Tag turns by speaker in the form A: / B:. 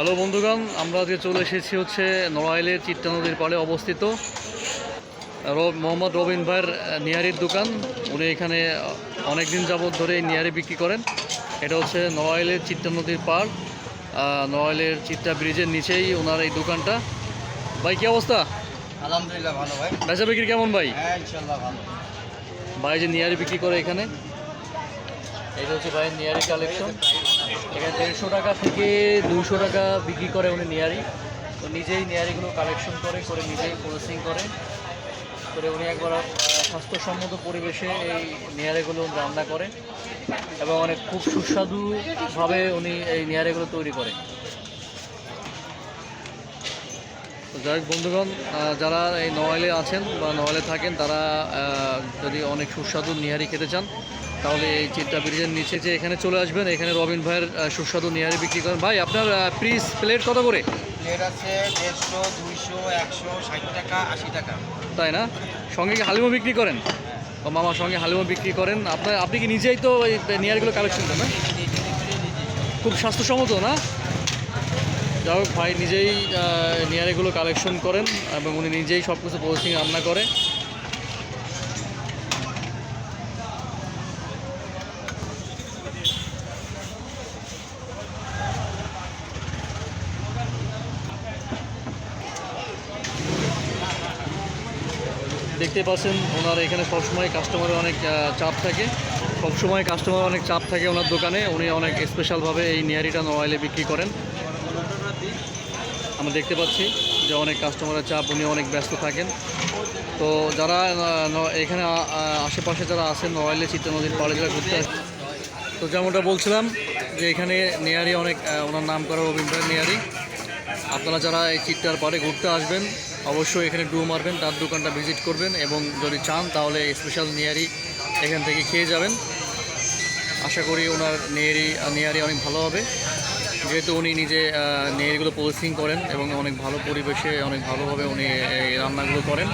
A: Hello বন্ধুগণ আমরা আজকে চলে এসেছি হচ্ছে নড়াইলের চিত্তা নদীর পাড়ে অবস্থিত। মোহাম্মদ রবিন ভাইয়ের নিয়ারির দোকান। উনি এখানে অনেক দিন যাবত ধরে এই নিয়ারি বিক্রি করেন। এটা হচ্ছে নড়াইলের চিত্তা নদীর পাড়। নড়াইলের চিত্তা ব্রিজের নিচেই ওনার এই দোকানটা। ভাই কি অবস্থা?
B: আলহামদুলিল্লাহ ভালো ভাই।
A: বেচা বিক্রি কেমন ভাই?
B: হ্যাঁ ইনশাল্লাহ ভালো।
A: ভাই যে নিয়ারি বিক্রি করে এখানে। এটা হচ্ছে ভাইয়ের নিয়ারি কালেকশন এখানে দেড়শো টাকা থেকে দুশো টাকা বিক্রি করে উনি নিয়ারি। তো নিজেই নিয়ারিগুলো কালেকশন করে করে নিজেই প্রসেসিং করে। করে উনি একবার স্বাস্থ্যসম্মত পরিবেশে এই নিয়ারিগুলো রান্না করে এবং অনেক খুব সুস্বাদুভাবে উনি এই নিয়ারিগুলো তৈরি করে। যাই বন্ধুগণ যারা এই নওয়ালে আছেন বা নওয়ালে থাকেন, তারা যদি অনেক সুস্বাদু নিহারি খেতে চান তাহলে এই চিত্তা ব্রিজের নিচে যে এখানে চলে আসবেন এখানে রবিন ভাইয়ের সুস্বাদু নিহারি বিক্রি করেন। ভাই আপনার প্রিস প্লেট কত করে?
B: প্লেট আছে দেড়শো দুইশো একশো ষাট টাকা আশি টাকা।
A: তাই না? সঙ্গে কি হালিমও বিক্রি করেন? মামার সঙ্গে হালিমও বিক্রি করেন। আপনার আপনি কি নিজেই তো এই নিহারিগুলো কালেকশন করেন না? খুব স্বাস্থ্যসম্মত না? যাই হোক ভাই নিজেই নিয়ারিগুলো কালেকশন করেন এবং উনি নিজেই সব কিছু প্রসেসিং রান্না করে। দেখতে পাচ্ছেন ওনার এখানে সবসময় কাস্টমারের অনেক চাপ থাকে। সবসময় কাস্টমার অনেক চাপ থাকে ওনার দোকানে। উনি অনেক স্পেশালভাবে এই নিয়ারিটা নয়েলে বিক্রি করেন। আমরা দেখতে পাচ্ছি যে অনেক কাস্টমারের চাপ, উনি অনেক ব্যস্ত থাকেন। তো যারা এখানে আশেপাশে যারা আছেন নয়েলে চিত্তা নদীর পাড়ে যারা ঘুরতে আসে তো যেমনটা বলছিলাম যে এখানে নেয়ারি অনেক ওনার নাম করা রবীন্দ্র নেয়ারি। আপনারা যারা এই চিত্তার পাড়ে ঘুরতে আসবেন অবশ্যই এখানে ডু মারবেন, তার দোকানটা ভিজিট করবেন এবং যদি চান তাহলে স্পেশাল নিয়ারি এখান থেকে খেয়ে যাবেন। আশা করি ওনার নেয়ারি নেয়ারি অনেক ভালো হবে। যেহেতু উনি নিজে নেয়ারিগুলো প্রসেসিং করেন এবং অনেক ভালো পরিবেশে, অনেক ভালোভাবে উনি রান্নাগুলো করেন।